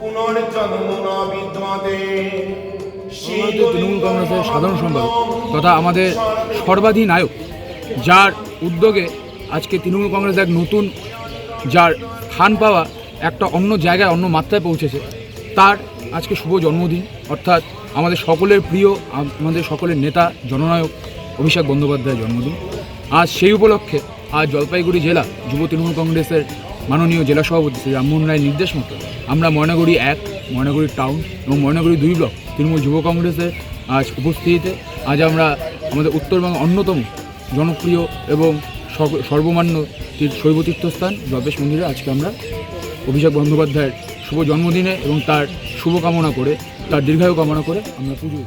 পুনর্জন্ম তৃণমূল কংগ্রেসের সাধারণ সম্পাদক তথা আমাদের সর্বাধিনায়ক যার উদ্যোগে আজকে তৃণমূল কংগ্রেস এক নতুন যার স্থান পাওয়া একটা অন্য জায়গায় অন্য মাত্রায় পৌঁছেছে তার আজকে শুভ জন্মদিন। অর্থাৎ আমাদের সকলের প্রিয় আমাদের সকলের নেতা জননায়ক অভিষেক বন্দ্যোপাধ্যায়ের জন্মদিন। আজ সেই উপলক্ষে আজ জলপাইগুড়ি জেলা যুব তৃণমূল কংগ্রেসের মাননীয় জেলা সভাপতি শ্রী রামমোহন রায়ের নির্দেশ মতো আমরা ময়নাগুড়ি এক, ময়নাগুড়ি টাউন এবং ময়নাগুড়ি দুই ব্লক তৃণমূল যুব কংগ্রেসের আজ উপস্থিতিতে আজ আমরা আমাদের উত্তরবঙ্গের অন্যতম জনপ্রিয় এবং সর্ব- সর্বমান্য শৈব তীর্থস্থান জল্পেশ মন্দিরে আজকে আমরা অভিষেক বন্দ্যোপাধ্যায়ের শুভ জন্মদিনে এবং তার শুভকামনা করে, তার দীর্ঘায়ু কামনা করে আমরা পুজো